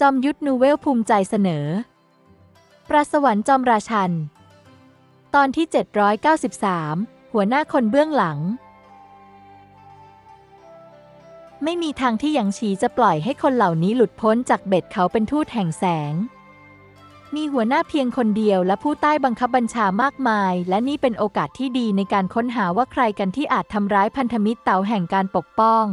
จอมยุทธนูเวลภูมิใจเสนอ ปราสวรรค์จอมราชัน ตอนที่ 793 หัวหน้าคนเบื้องหลัง ไม่มีทางที่หยางฉีจะปล่อยให้คนเหล่านี้หลุดพ้นจากเบ็ดเขาเป็นทูตแห่งแสง มีหัวหน้าเพียงคนเดียวและผู้ใต้บังคับบัญชามากมาย และนี่เป็นโอกาสที่ดีในการค้นหาว่าใครกันที่อาจทำร้ายพันธมิตรเต่าแห่งการปกป้อง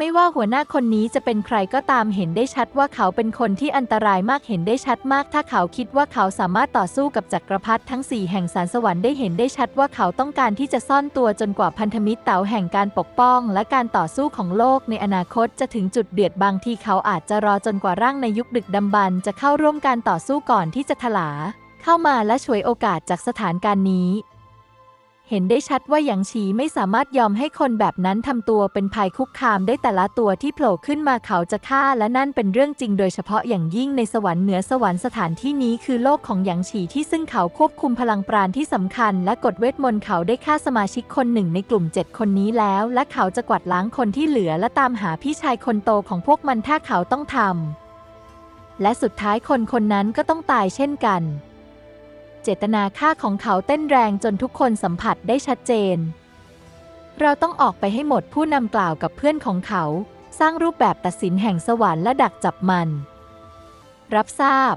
ไม่ว่าหัวหน้าคนนี้จะเป็นใครก็ตามเห็นได้ชัดว่าเขาเป็นคนที่อันตรายมากเห็นได้ชัดมาก ถ้าเขาคิดว่าเขาสามารถต่อสู้กับจักรพรรดิทั้งสี่แห่งสารสวรรค์ได้เห็นได้ชัดว่าเขาต้องการที่จะซ่อนตัวจนกว่าพันธมิตรเต่าแห่งการปกป้อง และการต่อสู้ของโลกในอนาคตจะถึงจุดเดือดบางทีเขาอาจจะรอจนกว่าร่างในยุคดึกดำบรรจะเข้าร่วมการต่อสู้ก่อนที่จะถลา เข้ามาและฉวยโอกาสจากสถานการณ์นี้ เห็นได้ชัดว่าหยางฉีไม่สามารถยอมให้คนแบบนั้นทำตัวเป็นภัยคุกคามได้แต่ละตัวที่โผล่ขึ้นมาเขาจะฆ่าและนั่นเป็นเรื่องจริงโดยเฉพาะอย่างยิ่งในสวรรค์เหนือสวรรค์สถานที่นี้คือโลกของหยางฉีที่ซึ่งเขาควบคุมพลังปราณที่สำคัญ และกฎเวทมนต์เขาได้ฆ่าสมาชิกคนหนึ่งในกลุ่มเจ็ดคนนี้แล้ว และเขาจะกวาดล้างคนที่เหลือและตามหาพี่ชายคนโตของพวกมันถ้าเขาต้องทำและสุดท้ายคนคนนั้นก็ต้องตายเช่นกัน เจตนาฆ่าของเขาเต้นแรงจนทุกคนสัมผัสได้ชัดเจน เราต้องออกไปให้หมดผู้นำกล่าวกับเพื่อนของเขา สร้างรูปแบบตัดสินแห่งสวรรค์และดักจับมัน รับทราบ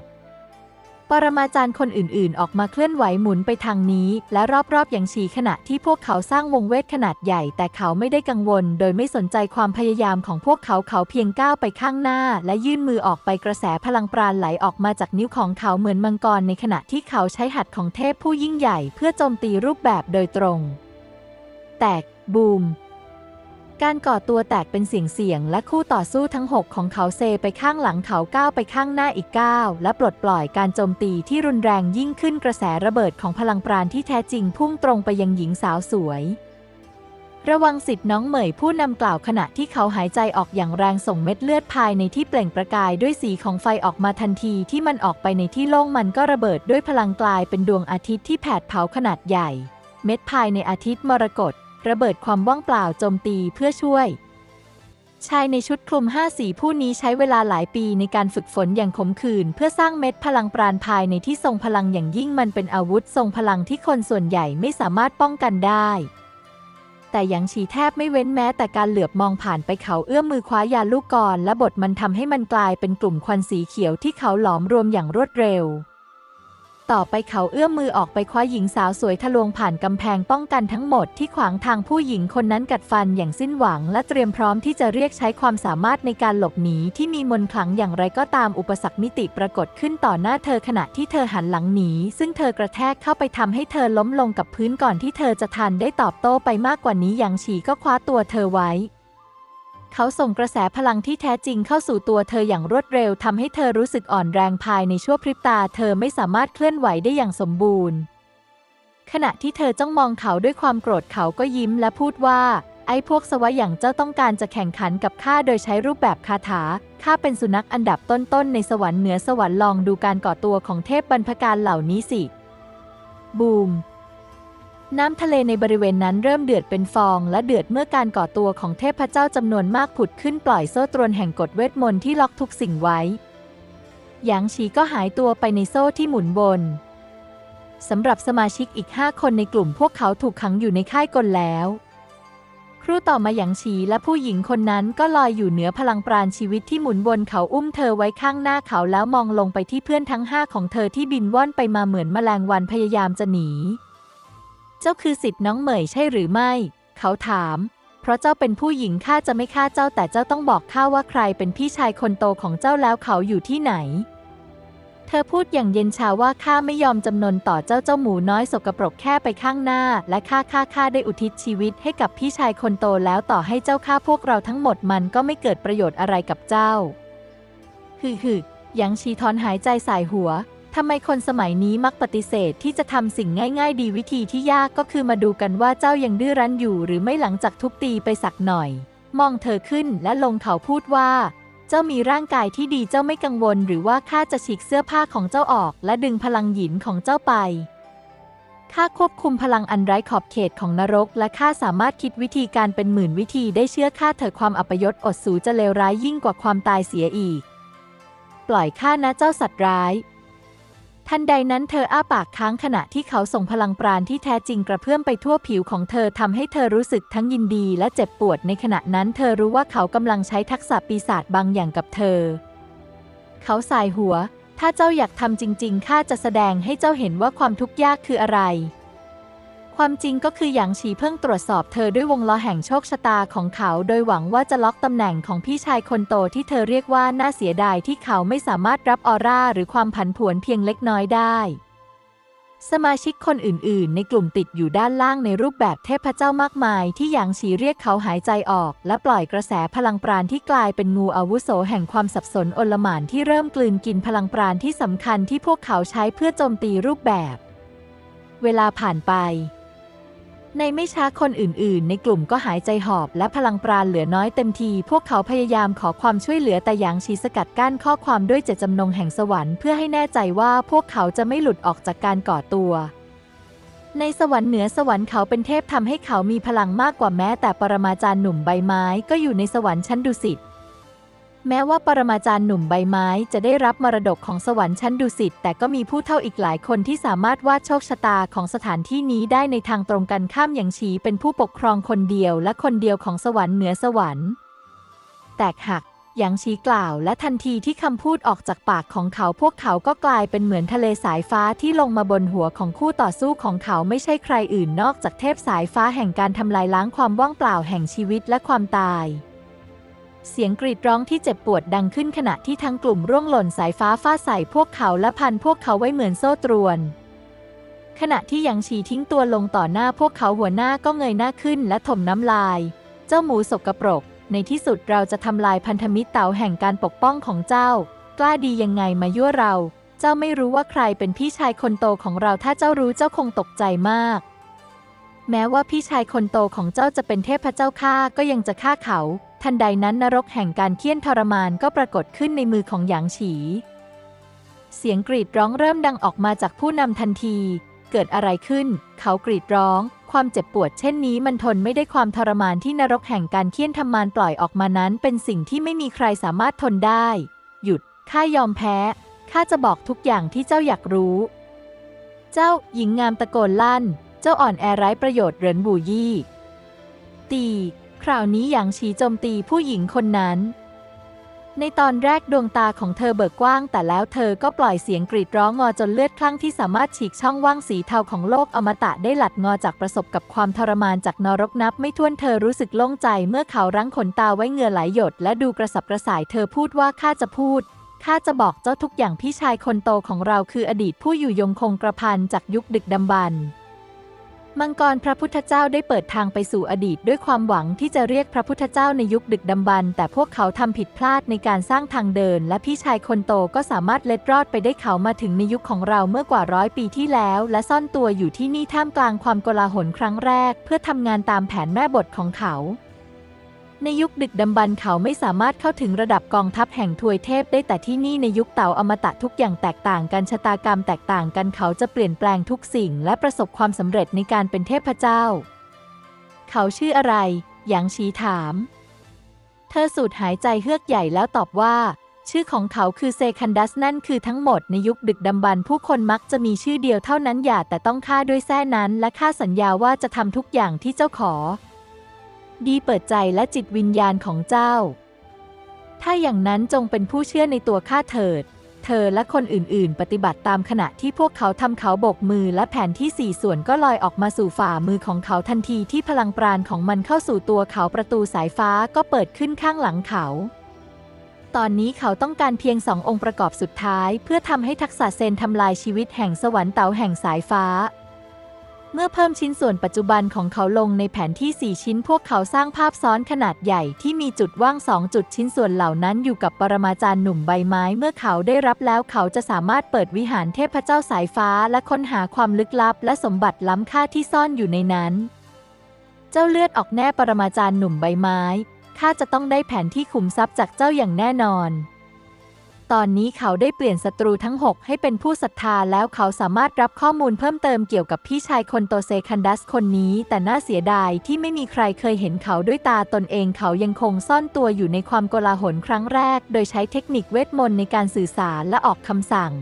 ปรมาจารย์คนอื่น ๆ ออกมาเคลื่อนไหวหมุนไปทางนี้ และรอบ ๆ อย่างฉีขณะที่พวกเขาสร้างวงเวทขนาดใหญ่ แต่เขาไม่ได้กังวล โดยไม่สนใจความพยายามของพวกเขาเขาเพียงก้าวไปข้างหน้า และยื่นมือออกไปกระแสพลังปราณไหลออกมาจากนิ้วของเขาเหมือนมังกรในขณะที่เขาใช้หัดของเทพผู้ยิ่งใหญ่ เพื่อโจมตีรูปแบบโดยตรง แตกบูม การก่อตัวแตกเป็นเสียงเสียงและคู่ต่อสู้ทั้ง 6 ของเขาเซไปข้างหลังเขาก้าวไปข้างหน้าอีกก้าวและปลดปล่อยการโจมตีที่รุนแรงยิ่งขึ้นกระแสระเบิดของพลังปราณที่แท้จริงพุ่งตรงไปยังหญิงสาวสวย ระวังสิทธิ์น้องเหมยผู้นำกล่าวขณะที่เขาหายใจออกอย่างแรงส่งเม็ดเลือดภายในที่เปล่งประกายด้วยสีของไฟออกมาทันทีที่มันออกไปในที่โล่งมันก็ระเบิดด้วยพลังกลายเป็นดวงอาทิตย์ที่แผดเผาขนาดใหญ่ เม็ดภายในอาทิตย์มรกต ระเบิดความว่างเปล่าโจมตีเพื่อช่วย ชายในชุดคลุมห้าสีผู้นี้ใช้เวลาหลายปีในการฝึกฝนอย่างขมขื่นเพื่อสร้างเม็ดพลังปราณภายในที่ทรงพลังอย่างยิ่งมันเป็นอาวุธทรงพลังที่คนส่วนใหญ่ไม่สามารถป้องกันได้แต่ยางฉีแทบไม่เว้นแม้แต่การเหลือบมองผ่านไปเขาเอื้อมมือคว้ายาลูกกรและบทมันทำให้มันกลายเป็นกลุ่มควันสีเขียวที่เขาหลอมรวมอย่างรวดเร็ว ต่อไปเขาเอื้อมมือออกไปคว้าหญิงสาวสวยทะลวงผ่านกำแพงป้องกันทั้งหมดที่ขวางทางผู้หญิงคนนั้นกัดฟันอย่างสิ้นหวัง และเตรียมพร้อมที่จะเรียกใช้ความสามารถในการหลบหนีที่มีมนขลังอย่างไรก็ตามอุปสรรคมิติปรากฏขึ้นต่อหน้าเธอขณะที่เธอหันหลังหนีซึ่งเธอกระแทกเข้าไปทำให้เธอล้มลงกับพื้นก่อนที่เธอจะทันได้ตอบโต้ไปมากกว่านี้ยางฉีก็คว้าตัวเธอไว้ เขาส่งกระแสพลังที่แท้จริงเข้าสู่ตัวเธออย่างรวดเร็วทำให้เธอรู้สึกอ่อนแรงภายในชั่วพริบตา เธอไม่สามารถเคลื่อนไหวได้อย่างสมบูรณ์ ขณะที่เธอจ้องมองเขาด้วยความโกรธเขาก็ยิ้มและพูดว่า ไอ้พวกสวะอย่างเจ้าต้องการจะแข่งขันกับข้าโดยใช้รูปแบบคาถาข้าเป็นสุนัขอันดับต้นๆในสวรรค์เหนือสวรรค์ลองดูการก่อตัวของเทพบรรพการเหล่านี้สิ บูม น้ำทะเลในบริเวณนั้นเริ่มเดือดเป็นฟองและเดือดเมื่อการก่อตัวของเทพเจ้าจำนวนมากผุดขึ้นปล่อยโซ่ตรวนแห่งกฎเวทมนต์ที่ล็อกทุกสิ่งไว้ หยางฉีก็หายตัวไปในโซ่ที่หมุนวนสำหรับสมาชิกอีกห้าคนในกลุ่มพวกเขาถูกขังอยู่ในค่ายกลแล้ว ครูต่อมาหยางฉีและผู้หญิงคนนั้นก็ลอยอยู่เหนือพลังปราณชีวิตที่หมุนวนเขาอุ้มเธอไว้ข้างหน้าเขาแล้วมองลงไปที่เพื่อนทั้งห้าของเธอที่บินว่อนไปมาเหมือนแมลงวันพยายามจะหนี เจ้าคือสิทธิ์น้องเหมยใช่หรือไม่ เขาถาม เพราะเจ้าเป็นผู้หญิงข้าจะไม่ฆ่าเจ้าแต่เจ้าต้องบอกข้าว่าใครเป็นพี่ชายคนโตของเจ้าแล้วเขาอยู่ที่ไหน เธอพูดอย่างเย็นชาว่าข้าไม่ยอมจำนนต่อเจ้าเจ้าหมูน้อยสกปรกแค่ไปข้างหน้า และข้าข้าข้าได้อุทิศชีวิตให้กับพี่ชายคนโตแล้วต่อให้เจ้าฆ่าพวกเราทั้งหมดมันก็ไม่เกิดประโยชน์อะไรกับเจ้า ฮึฮึยางชีทอนหายใจสายหัว ทำไมคนสมัยนี้มักปฏิเสธที่จะทำสิ่งง่ายๆ ดีวิธีที่ยากก็คือมาดูกันว่าเจ้ายังดื้อรั้นอยู่ หรือไม่หลังจากทุบตีไปสักหน่อย มองเธอขึ้นและลงเขาพูดว่า เจ้ามีร่างกายที่ดีเจ้าไม่กังวล หรือว่าข้าจะฉีกเสื้อผ้าของเจ้าออก และดึงพลังหยินของเจ้าไปข้าควบคุมพลังอันไร้ขอบเขตของนรก และข้าสามารถคิดวิธีการเป็นหมื่นวิธีได้เชื่อข้าเถิดความอัปยศอดสูจะเลวร้ายยิ่งกว่าความตายเสียอีก ปล่อยข้านะเจ้าสัตว์ร้าย ทันใดนั้นเธออ้าปากค้างขณะที่เขาส่งพลังปราณที่แท้จริงกระเพื่อมไปทั่วผิวของเธอทำให้เธอรู้สึกทั้งยินดีและเจ็บปวดในขณะนั้นเธอรู้ว่าเขากำลังใช้ทักษะปีศาจบางอย่างกับเธอ เขาสายหัว ถ้าเจ้าอยากทำจริง ๆ ข้าจะแสดงให้เจ้าเห็นว่าความทุกข์ยากคืออะไร ความจริงก็คือหยางฉีเพิ่งตรวจสอบเธอด้วยวงล้อแห่งโชคชะตาของเขา โดยหวังว่าจะล็อกตำแหน่งของพี่ชายคนโตที่เธอเรียกว่าน่าเสียดายที่เขาไม่สามารถรับออร่าหรือความผันผวนเพียงเล็กน้อยได้ สมาชิกคนอื่น ๆ ในกลุ่มติดอยู่ด้านล่างในรูปแบบเทพเจ้ามากมาย ที่หยางฉีเรียกเขาหายใจออก และปล่อยกระแสพลังปราณที่กลายเป็นงูอาวุโสแห่งความสับสนอลหม่านที่เริ่มกลืนกินพลังปราณที่สำคัญที่พวกเขาใช้เพื่อโจมตีรูปแบบ เวลาผ่านไป ในไม่ช้าคนอื่นๆ ในกลุ่มก็หายใจหอบและพลังปราณเหลือน้อยเต็มที พวกเขาพยายามขอความช่วยเหลือแต่หยางชีสกัดกั้นข้อความด้วยเจตจำนงแห่งสวรรค์เพื่อให้แน่ใจว่าพวกเขาจะไม่หลุดออกจากการก่อตัว ในสวรรค์เหนือสวรรค์เขาเป็นเทพทำให้เขามีพลังมากกว่าแม้แต่ปรมาจารย์หนุ่มใบไม้ก็อยู่ในสวรรค์ชั้นดุสิต แม้ว่าปรมาจารย์หนุ่มใบไม้จะได้รับมรดกของสวรรค์ชั้นดุสิตแต่ก็มีผู้เท่าอีกหลายคนที่สามารถวาดโชคชะตาของสถานที่นี้ได้ในทางตรงกันข้ามอย่างฉีเป็นผู้ปกครองคนเดียวและคนเดียวของสวรรค์เหนือสวรรค์ แตกหักอย่างชีกล่าวและทันทีที่คำพูดออกจากปากของเขาพวกเขาก็กลายเป็นเหมือนทะเลสายฟ้าที่ลงมาบนหัวของคู่ต่อสู้ของเขาไม่ใช่ใครอื่นนอกจากเทพสายฟ้าแห่งการทำลายล้างความว่างเปล่าแห่งชีวิตและความตาย เสียงกรีดร้องที่เจ็บปวดดังขึ้นขณะที่ทั้งกลุ่มร่วงหล่นสายฟ้าฟาดใส่พวกเขาและพันพวกเขาไว้เหมือนโซ่ตรวน ขณะที่ยังฉีทิ้งตัวลงต่อหน้าพวกเขาหัวหน้าก็เงยหน้าขึ้นและถมน้ำลาย เจ้าหมูสกปรก ในที่สุดเราจะทำลายพันธมิตรเต่าแห่งการปกป้องของเจ้า กล้าดียังไงมายั่วเรา เจ้าไม่รู้ว่าใครเป็นพี่ชายคนโตของเราถ้าเจ้ารู้เจ้าคงตกใจมาก แม้ว่าพี่ชายคนโตของเจ้าจะเป็นเทพเจ้าข้าก็ยังจะฆ่าเขา ทันใดนั้นนรกแห่งการเคี่ยนทรมานก็ปรากฏขึ้นในมือของหยางฉี เสียงกรีดร้องเริ่มดังออกมาจากผู้นำทันที เกิดอะไรขึ้น เขากรีดร้อง ความเจ็บปวดเช่นนี้มันทนไม่ได้ความทรมานที่นรกแห่งการเคี่ยนทำมานปล่อยออกมานั้นเป็นสิ่งที่ไม่มีใครสามารถทนได้ หยุด ข้ายอมแพ้ ข้าจะบอกทุกอย่างที่เจ้าอยากรู้ เจ้าหญิงงามตะโกนลั่น เจ้าอ่อนแอไร้ประโยชน์เหรินบูยี่ ตี คราวนี้หยางฉีโจมตีผู้หญิงคนนั้น ในตอนแรกดวงตาของเธอเบิกกว้าง แต่แล้วเธอก็ปล่อยเสียงกรีดร้องงอจนเลือดคลั่งที่สามารถฉีกช่องว่างสีเทาของโลกอมตะได้หลัดงอจากประสบกับความทรมานจากนรกนับ ไม่ถ้วนเธอรู้สึกโล่งใจเมื่อเขารั้งขนตาไว้เหงื่อไหลหยด และดูกระสับกระส่ายเธอพูดว่าข้าจะพูดข้าจะบอกเจ้าทุกอย่างพี่ชายคนโตของเราคืออดีตผู้อยู่ยงคงกระพันจากยุคดึกดำบรรพ์ มังกรพระพุทธเจ้าได้เปิดทางไปสู่อดีตด้วยความหวังที่จะเรียกพระพุทธเจ้าในยุคดึกดำบรรพ์แต่พวกเขาทำผิดพลาดในการสร้างทางเดิน และพี่ชายคนโตก็สามารถเล็ดรอดไปได้เขามาถึงในยุคของเราเมื่อกว่าร้อยปีที่แล้ว และซ่อนตัวอยู่ที่นี่ท่ามกลางความโกลาหลครั้งแรก เพื่อทำงานตามแผนแม่บทของเขา ในยุคดึกดำบรรพ์เขาไม่สามารถเข้าถึงระดับกองทัพแห่งทวยเทพได้แต่ที่นี่ในยุคเต่าอมตะทุกอย่างแตกต่างกันชะตากรรมแตกต่างกันเขาจะเปลี่ยนแปลงทุกสิ่ง และประสบความสำเร็จในการเป็นเทพเจ้า เขาชื่ออะไร หยางชีถาม เธอสูดหายใจเฮือกใหญ่แล้วตอบว่า ชื่อของเขาคือเซคันดัสนั่นคือทั้งหมดในยุคดึกดำบรรพ์ผู้คนมักจะมีชื่อเดียวเท่านั้นอย่าแต่ต้องฆ่าด้วยแส้นั้น และข้าสัญญาว่าจะทำทุกอย่างที่เจ้าขอ ดีเปิดใจและจิตวิญญาณของเจ้า ถ้าอย่างนั้นจงเป็นผู้เชื่อในตัวข้าเถิด เธอและคนอื่น ๆ ปฏิบัติตามขณะที่พวกเขาทำเขาบกมือและแผนที่สี่ส่วนก็ลอยออกมาสู่ฝ่ามือของเขาทันทีที่พลังปราณของมันเข้าสู่ตัวเขาประตูสายฟ้าก็เปิดขึ้นข้างหลังเขาตอนนี้เขาต้องการเพียงสององค์ประกอบสุดท้าย เพื่อทำให้ทักษะเซนทำลายชีวิตแห่งสวรรค์เต๋าแห่งสายฟ้า เมื่อเพิ่มชิ้นส่วนปัจจุบันของเขาลงในแผนที่ 4 ชิ้น พวกเขาสร้างภาพซ้อนขนาดใหญ่ที่มีจุดว่าง 2 จุดชิ้นส่วนเหล่านั้นอยู่กับปรมาจารย์หนุ่มใบไม้ เมื่อเขาได้รับแล้วเขาจะสามารถเปิดวิหารเทพเจ้าสายฟ้าและค้นหาความลึกลับ และสมบัติล้ำค่าที่ซ่อนอยู่ในนั้น เจ้าเลือดออกแน่ปรมาจารย์หนุ่มใบไม้ข้าจะต้องได้แผนที่ขุมทรัพย์จากเจ้าอย่างแน่นอน ตอนนี้เขาได้เปลี่ยนศัตรูทั้ง 6 ให้เป็นผู้ศรัทธาแล้วเขาสามารถรับข้อมูลเพิ่มเติมเกี่ยวกับพี่ชายคนโตเซคันดัสคนนี้ แต่น่าเสียดายที่ไม่มีใครเคยเห็นเขาด้วยตาตนเองเขายังคงซ่อนตัวอยู่ในความโกลาหลครั้งแรก โดยใช้เทคนิคเวทมนต์ในการสื่อสารและออกคำสั่ง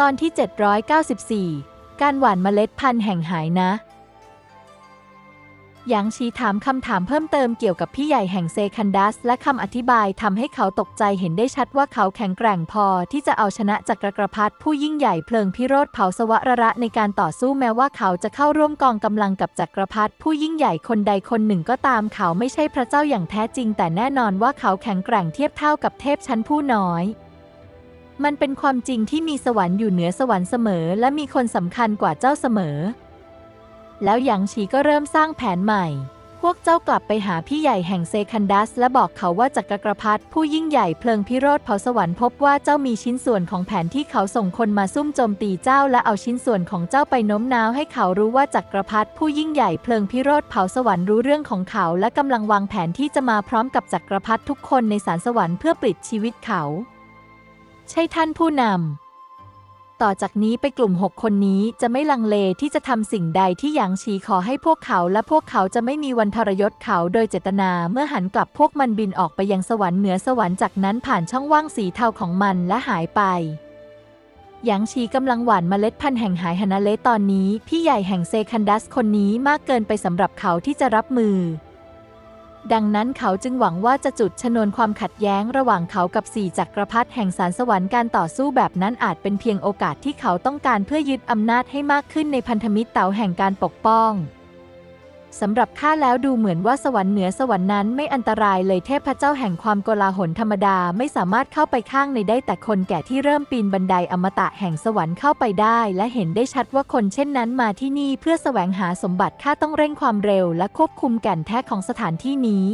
ตอนที่ 794 การหว่านเมล็ดพันธุ์แห่งหายนะ หยางชีถามคำถามเพิ่มเติมเกี่ยวกับพี่ใหญ่แห่งเซคันดัส และคำอธิบายทำให้เขาตกใจเห็นได้ชัดว่าเขาแข็งแกร่งพอที่จะเอาชนะจักรกรพรรดิผู้ยิ่งใหญ่เพลิงพิโรธเผาสวรระในการต่อสู้แม้ว่าเขาจะเข้าร่วมกองกำลังกับจักรพรรดิผู้ยิ่งใหญ่คนใดคนหนึ่งก็ตามเขาไม่ใช่พระเจ้าอย่างแท้จริง แต่แน่นอนว่าเขาแข็งแกร่งเทียบเท่ากับเทพชั้นผู้น้อยมันเป็นความจริงที่มีสวรรค์อยู่เหนือสวรรค์เสมอ และมีคนสำคัญกว่าเจ้าเสมอ แล้วหยางฉีก็เริ่มสร้างแผนใหม่ พวกเจ้ากลับไปหาพี่ใหญ่แห่งเซคันดัส และบอกเขาว่าจักรกรพรรดิผู้ยิ่งใหญ่เพลิงพิโรธเผาสวรรค์พบว่าเจ้ามีชิ้นส่วนของแผนที่เขาส่งคนมาซุ่มโจมตีเจ้าและเอาชิ้นส่วนของเจ้าไปโน้มน้าวให้เขารู้ว่าจักรพรรดิผู้ยิ่งใหญ่เพลิงพิโรธเผาสวรรค์รู้เรื่องของเขาและกำลังวางแผนที่จะมาพร้อมกับจักรพรรดิทุกคนในสารสวรรค์เพื่อปลิดชีวิตเขา ใช่ท่านผู้นำ ต่อจากนี้ไปกลุ่ม 6 คนนี้จะไม่ลังเลที่จะทำสิ่งใดที่หยางฉีขอให้พวกเขาและพวกเขาจะไม่มีวันทรยศเขาโดยเจตนาเมื่อหันกลับพวกมันบินออกไปยังสวรรค์เหนือสวรรค์จากนั้นผ่านช่องว่างสีเทาของมันและหายไปหยางชีกำลังหว่านเมล็ดพันธุ์แห่งหายฮานาเลตอนนี้ พี่ใหญ่แห่งเซคันดัสคนนี้มากเกินไปสำหรับเขาที่จะรับมือ ดังนั้นเขาจึงหวังว่าจะจุดชนวนความขัดแย้งระหว่างเขากับสี่จักรพรรดิแห่งสารสวรรค์การต่อสู้แบบนั้นอาจเป็นเพียงโอกาสที่เขาต้องการเพื่อยึดอำนาจให้มากขึ้นในพันธมิตรเต๋าแห่งการปกป้อง สำหรับข้าแล้วดูเหมือนว่าสวรรค์เหนือสวรรค์นั้นไม่อันตรายเลยเทพเจ้าแห่งความโกลาหลธรรมดาไม่สามารถเข้าไปข้างในได้แต่คนแก่ที่เริ่มปีนบันไดอมตะแห่งสวรรค์เข้าไปได้ และเห็นได้ชัดว่าคนเช่นนั้นมาที่นี่เพื่อแสวงหาสมบัติข้าต้องเร่งความเร็วและควบคุมแก่นแท้ของสถานที่นี้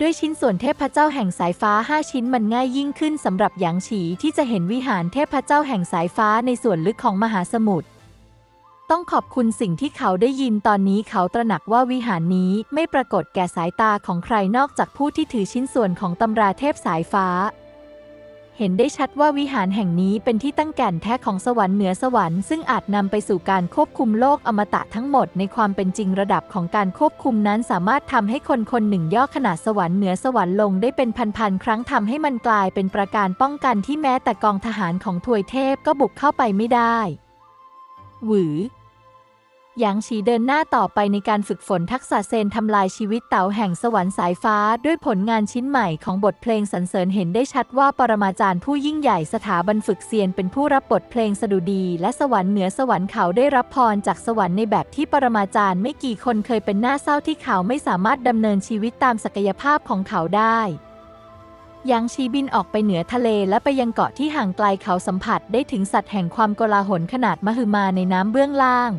ด้วยชิ้นส่วนเทพเจ้าแห่งสายฟ้า 5 ชิ้นมันง่ายยิ่งขึ้นสำหรับหยางฉีที่จะเห็นวิหารเทพเจ้าแห่งสายฟ้าในส่วนลึกของมหาสมุทร ต้องขอบคุณสิ่งที่เขาได้ยินตอนนี้เขาตระหนักว่าวิหารนี้ไม่ปรากฏแก่สายตาของใครนอกจากผู้ที่ถือชิ้นส่วนของตำราเทพสายฟ้า เห็นได้ชัดว่าวิหารแห่งนี้เป็นที่ตั้งแก่นแท้ของสวรรค์เหนือสวรรค์ซึ่งอาจนำไปสู่การควบคุมโลกอมตะทั้งหมดในความเป็นจริงระดับของการควบคุมนั้นสามารถทำให้คนคนหนึ่งย่อขนาดสวรรค์เหนือสวรรค์ลงได้เป็นพันๆครั้งทำให้มันกลายเป็นประการป้องกันที่แม้แต่กองทหารของถวยเทพก็บุกเข้าไปไม่ได้หวือ หยางฉีเดินหน้าต่อไปในการฝึกฝนทักษะเซนทำลายชีวิตเต๋าแห่งสวรรค์สายฟ้า ด้วยผลงานชิ้นใหม่ของบทเพลงสรรเสริญเห็นได้ชัดว่าปรมาจารย์ผู้ยิ่งใหญ่สถาบันฝึกเซียนเป็นผู้รับบทเพลงสดุดีและสวรรค์เหนือสวรรค์เขาได้รับพรจากสวรรค์ในแบบที่ปรมาจารย์ไม่กี่คนเคยเป็นหน้าเศร้าที่เขาไม่สามารถดำเนินชีวิตตามศักยภาพของเขาได้ยางชีบินออกไปเหนือทะเลและไปยังเกาะที่ห่างไกลเขาสัมผัสได้ถึงสัตว์แห่งความโกลาหลขนาดมหึมาในน้ำเบื้องล่าง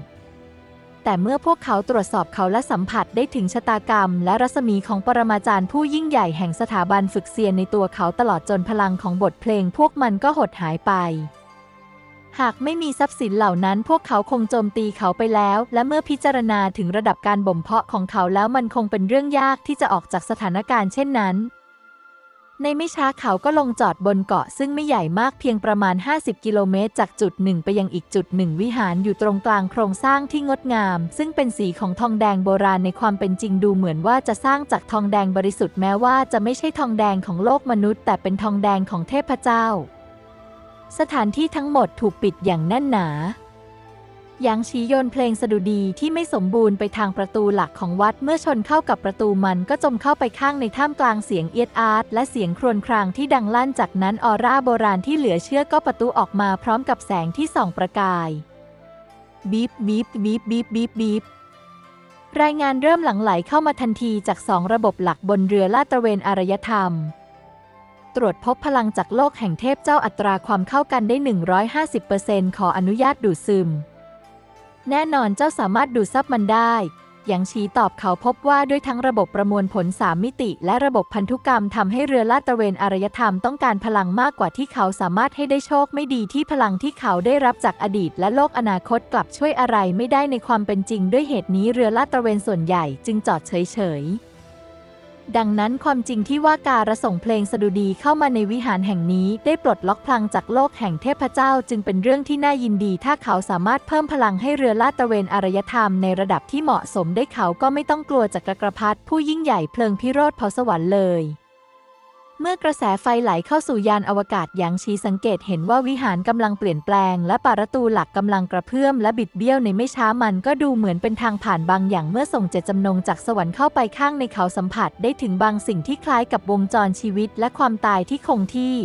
แต่เมื่อพวกเขาตรวจสอบเขาและสัมผัสได้ถึงชะตากรรม และรัศมีของปรมาจารย์ผู้ยิ่งใหญ่แห่งสถาบันฝึกเซียนในตัวเขาตลอดจนพลังของบทเพลงพวกมันก็หดหายไป หากไม่มีทรัพย์สินเหล่านั้น พวกเขาคงโจมตีเขาไปแล้ว และเมื่อพิจารณาถึงระดับการบ่มเพาะของเขาแล้วมันคงเป็นเรื่องยากที่จะออกจากสถานการณ์เช่นนั้น ในไม่ช้าเขาก็ลงจอดบนเกาะซึ่งไม่ใหญ่มากเพียงประมาณ 50 กิโลเมตร จากจุดหนึ่งไปยังอีกจุดหนึ่งวิหารอยู่ตรงกลางโครงสร้างที่งดงาม ซึ่งเป็นสีของทองแดงโบราณในความเป็นจริงดูเหมือนว่าจะสร้างจากทองแดงบริสุทธิ์แม้ว่าจะไม่ใช่ทองแดงของโลกมนุษย์ แต่เป็นทองแดงของเทพเจ้า สถานที่ทั้งหมดถูกปิดอย่างแน่นหนา ยางชีโยนเพลงสดุดีที่ไม่สมบูรณ์ไปทางประตูหลักของวัดเมื่อชนเข้ากับประตูมันก็จมเข้าไปข้างในท่ามกลางเสียงเอียดอาร์ตและเสียงครวญครางที่ดังลั่นจากนั้นออร่าโบราณที่เหลือเชื่อก็ประตูออกมาพร้อมกับแสงที่ส่องประกายบีบบีบบีบบีบบีบบีบรายงานเริ่มหลั่งไหลเข้ามาทันทีจากสองระบบหลักบนเรือลาดตระเวนอารยธรรม ตรวจพบพลังจากโลกแห่งเทพเจ้าอัตราความเข้ากันได้ 150%ขออนุญาตดูดซึม แน่นอนเจ้าสามารถดูดซับมันได้ยางชี้ตอบเขาพบว่าด้วยทั้งระบบประมวลผล 3 มิติ และระบบพันธุกรรมทำให้เรือลาดตระเวนอารยธรรมต้องการพลังมากกว่าที่เขาสามารถให้ได้โชคไม่ดีที่พลังที่เขาได้รับจากอดีต และโลกอนาคตกลับช่วยอะไรไม่ได้ในความเป็นจริง ด้วยเหตุนี้เรือลาดตระเวนส่วนใหญ่จึงจอดเฉยๆ ดังนั้นความจริงที่ว่าการส่งเพลงสดุดีเข้ามาในวิหารแห่งนี้ ได้ปลดล็อกพลังจากโลกแห่งเทพเจ้า จึงเป็นเรื่องที่น่ายินดี ถ้าเขาสามารถเพิ่มพลังให้เรือลาดตระเวนอารยธรรมในระดับที่เหมาะสมได้เขาก็ไม่ต้องกลัวจากกระพัดผู้ยิ่งใหญ่เพลิงพิโรธเผาสวรรค์เลย เมื่อกระแสไฟไหลเข้าสู่ยานอวกาศยางชีสังเกตเห็นว่าวิหารกำลังเปลี่ยนแปลง และประตูหลักกำลังกระเพื่อมและบิดเบี้ยวในไม่ช้ามันก็ดูเหมือนเป็นทางผ่านบางอย่างเมื่อส่งเจตจำนงจากสวรรค์เข้าไปข้างในเขาสัมผัสได้ถึงบางสิ่งที่คล้ายกับวงจรชีวิตและความตายที่คงที่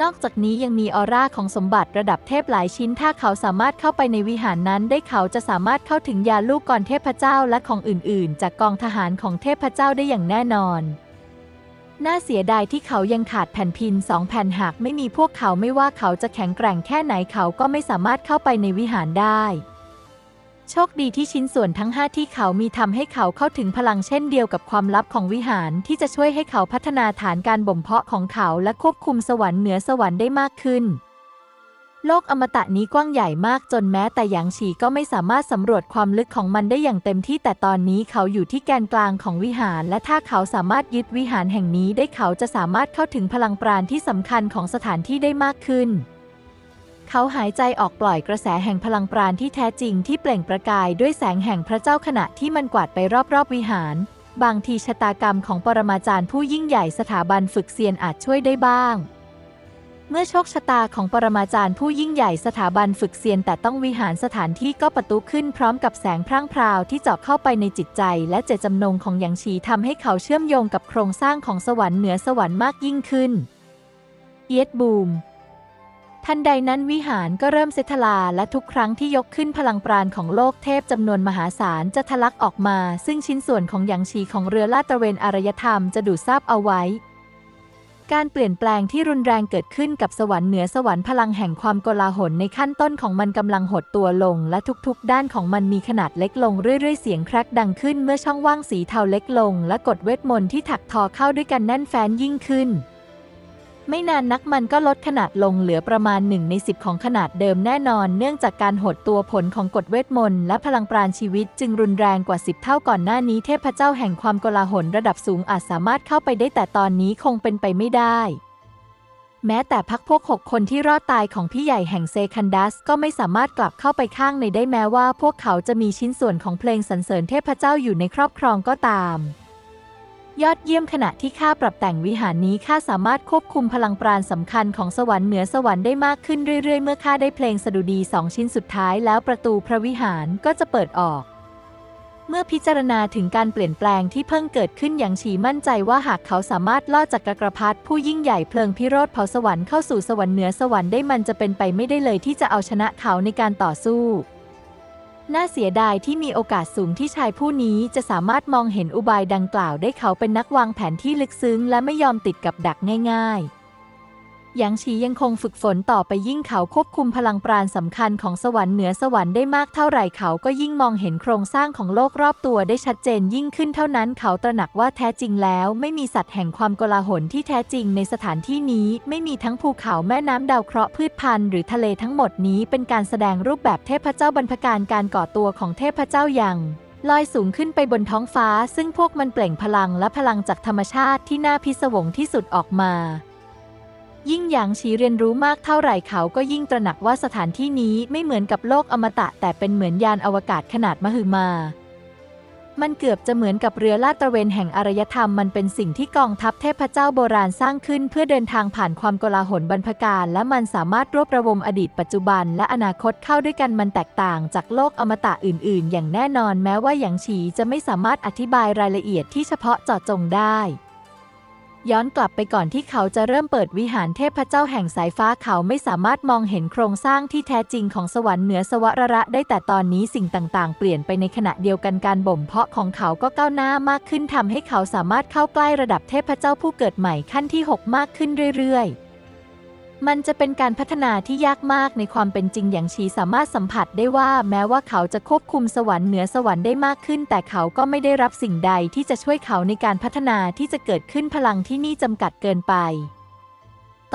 นอกจากนี้ยังมีออร่าของสมบัติระดับเทพหลายชิ้น ถ้าเขาสามารถเข้าไปในวิหารนั้นได้เขาจะสามารถเข้าถึงยาลูกกรเทพเจ้าและของอื่น ๆ จากกองทหารของเทพเจ้าได้อย่างแน่นอน น่าเสียดายที่เขายังขาดแผ่นพินสองแผ่นหากไม่มีพวกเขาไม่ว่าเขาจะแข็งแกร่งแค่ไหนเขาก็ไม่สามารถเข้าไปในวิหารได้ โชคดีที่ชิ้นส่วนทั้งห้าที่เขามีทำให้เขาเข้าถึงพลังเช่นเดียวกับความลับของวิหารที่จะช่วยให้เขาพัฒนาฐานการบ่มเพาะของเขาและควบคุมสวรรค์เหนือสวรรค์ได้มากขึ้น โลกอมตะนี้กว้างใหญ่มากจนแม้แต่หยางฉีก็ไม่สามารถสำรวจความลึกของมันได้อย่างเต็มที่แต่ตอนนี้เขาอยู่ที่แกนกลางของวิหาร และถ้าเขาสามารถยึดวิหารแห่งนี้ได้เขาจะสามารถเข้าถึงพลังปราณที่สำคัญของสถานที่ได้มากขึ้น เขาหายใจออกปล่อยกระแสแห่งพลังปราณที่แท้จริงที่เปล่งประกายด้วยแสงแห่งพระเจ้าขณะที่มันกวาดไปรอบๆวิหาร บางทีชะตากรรมของปรมาจารย์ผู้ยิ่งใหญ่สถาบันฝึกเซียนอาจช่วยได้บ้าง เมื่อโชคชะตาของปรมาจารย์ผู้ยิ่งใหญ่สถาบันฝึกเซียนแต่ต้องวิหารสถานที่ก็ประตูขึ้นพร้อมกับแสงพร่างพราวที่เจาะเข้าไปในจิตใจ และเจตจำนงของหยางชีทำให้เขาเชื่อมโยงกับโครงสร้างของสวรรค์เหนือสวรรค์มากยิ่งขึ้น เอียดบูมทันใดนั้นวิหารก็เริ่มเซทลาและทุกครั้งที่ยกขึ้นพลังปราณของโลกเทพจำนวนมหาศาลจะทะลักออกมา ซึ่งชิ้นส่วนของหยางชีของเรือลาดตระเวนอารยธรรมจะดูดซาบเอาไว้ การเปลี่ยนแปลงที่รุนแรงเกิดขึ้นกับสวรรค์เหนือสวรรค์พลังแห่งความโกลาหลในขั้นต้นของมันกำลังหดตัวลง และทุกๆ ด้านของมันมีขนาดเล็กลงเรื่อยๆ เสียงแครกดังขึ้นเมื่อช่องว่างสีเทาเล็กลง และกดเวทมนต์ที่ถักทอเข้าด้วยกันแน่นแฟ้นยิ่งขึ้น ไม่นานนักมันก็ลดขนาดลงเหลือประมาณหนึ่งในสิบของขนาดเดิมแน่นอน เนื่องจากการหดตัวผลของกฎเวทมนต์และพลังปราณชีวิตจึงรุนแรงกว่าสิบเท่าก่อนหน้านี้เทพเจ้าแห่งความโกลาหลระดับสูงอาจสามารถเข้าไปได้แต่ตอนนี้คงเป็นไปไม่ได้ แม้แต่พักพวกหกคนที่รอดตายของพี่ใหญ่แห่งเซคันดัสก็ไม่สามารถกลับเข้าไปข้างในได้แม้ว่า พวกเขาจะมีชิ้นส่วนของเพลงสรรเสริญเทพเจ้าอยู่ในครอบครองก็ตาม ยอดเยี่ยมขณะที่ข้าปรับแต่งวิหารนี้ข้าสามารถควบคุมพลังปราณสำคัญของสวรรค์เหนือสวรรค์ได้มากขึ้นเรื่อยๆ เมื่อข้าได้เพลงสดุดีสองชิ้นสุดท้ายแล้วประตูพระวิหารก็จะเปิดออก เมื่อพิจารณาถึงการเปลี่ยนแปลงที่เพิ่งเกิดขึ้นอย่างฉีมั่นใจว่าหากเขาสามารถลอดจากกกรพัดผู้ยิ่งใหญ่เพลิงพิโรธเผาสวรรค์เข้าสู่สวรรค์เหนือสวรรค์ได้มันจะเป็นไปไม่ได้เลยที่จะเอาชนะเขาในการต่อสู้ น่าเสียดายที่มีโอกาสสูงที่ชายผู้นี้จะสามารถมองเห็นอุบายดังกล่าวได้เขาเป็นนักวางแผนที่ลึกซึ้งและไม่ยอมติดกับดักง่าย ๆ หยางฉียังคงฝึกฝนต่อไปยิ่งเขาควบคุมพลังปราณสำคัญของสวรรค์เหนือสวรรค์ได้มากเท่าไหร่เขาก็ยิ่งมองเห็นโครงสร้างของโลกรอบตัวได้ชัดเจนยิ่งขึ้นเท่านั้นเขาตระหนักว่าแท้จริงแล้ว ไม่มีสัตว์แห่งความกลาหลที่แท้จริงในสถานที่นี้ ไม่มีทั้งภูเขาแม่น้ำดาวเคราะห์พืชพันธุ์หรือทะเลทั้งหมดนี้เป็นการแสดงรูปแบบเทพเจ้าบรรพการการก่อตัวของเทพเจ้าอย่างลอยสูงขึ้นไปบนท้องฟ้า ซึ่งพวกมันเปล่งพลังและพลังจากธรรมชาติที่น่าพิศวงที่สุดออกมา ยิ่งหยางฉีเรียนรู้มากเท่าไหร่เขาก็ยิ่งตระหนักว่าสถานที่นี้ไม่เหมือนกับโลกอมตะ แต่เป็นเหมือนยานอวกาศขนาดมหึมา มันเกือบจะเหมือนกับเรือลาดตระเวนแห่งอารยธรรมมันเป็นสิ่งที่กองทัพเทพเจ้าโบราณสร้างขึ้น เพื่อเดินทางผ่านความโกลาหลบรรพการ และมันสามารถรวบรวมอดีตปัจจุบัน และอนาคตเข้าด้วยกันมันแตกต่างจากโลกอมตะอื่น ๆ อย่างแน่นอนแม้ว่าหยางฉีจะไม่สามารถอธิบายรายละเอียดที่เฉพาะเจาะจงได้ ย้อนกลับไปก่อนที่เขาจะเริ่มเปิดวิหารเทพเจ้าแห่งสายฟ้าเขาไม่สามารถมองเห็นโครงสร้างที่แท้จริงของสวรรค์เหนือสวรระได้แต่ตอนนี้สิ่งต่างๆ เปลี่ยนไปในขณะเดียวกันการบ่มเพาะของเขาก็ก้าวหน้ามากขึ้นทำให้เขาสามารถเข้าใกล้ระดับเทพเจ้าผู้เกิดใหม่ขั้นที่ 6 มากขึ้นเรื่อยๆ มันจะเป็นการพัฒนาที่ยากมากในความเป็นจริงอย่างชีสามารถสัมผัสได้ว่าแม้ว่าเขาจะควบคุมสวรรค์เหนือสวรรค์ได้มากขึ้น แต่เขาก็ไม่ได้รับสิ่งใดที่จะช่วยเขาในการพัฒนาที่จะเกิดขึ้นพลังที่นี่จำกัดเกินไป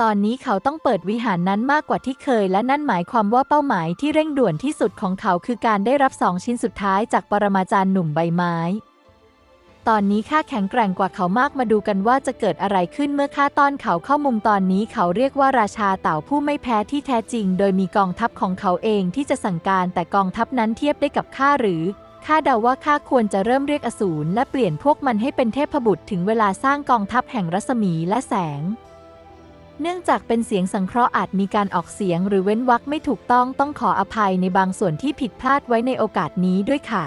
ตอนนี้เขาต้องเปิดวิหารนั้นมากกว่าที่เคย และนั่นหมายความว่าเป้าหมายที่เร่งด่วนที่สุดของเขาคือการได้รับสองชิ้นสุดท้ายจากปรมาจารย์หนุ่มใบไม้ ตอนนี้ข้าแข็งแกร่งกว่าเขามากมาดูกันว่าจะเกิดอะไรขึ้นเมื่อข้าต้อนเขาเข้ามุมตอนนี้เขาเรียกว่าราชาเต่าผู้ไม่แพ้ที่แท้จริง โดยมีกองทัพของเขาเองที่จะสั่งการแต่กองทัพนั้นเทียบได้กับข้าหรือข้าเดาว่าข้าควรจะเริ่มเรียกอสูรและเปลี่ยนพวกมันให้เป็นเทพบุตรถึงเวลาสร้างกองทัพแห่งรัศมีและแสง เนื่องจากเป็นเสียงสังเคราะห์อาจมีการออกเสียงหรือเว้นวรรคไม่ถูกต้องต้องขออภัยในบางส่วนที่ผิดพลาดไว้ในโอกาสนี้ด้วยค่ะ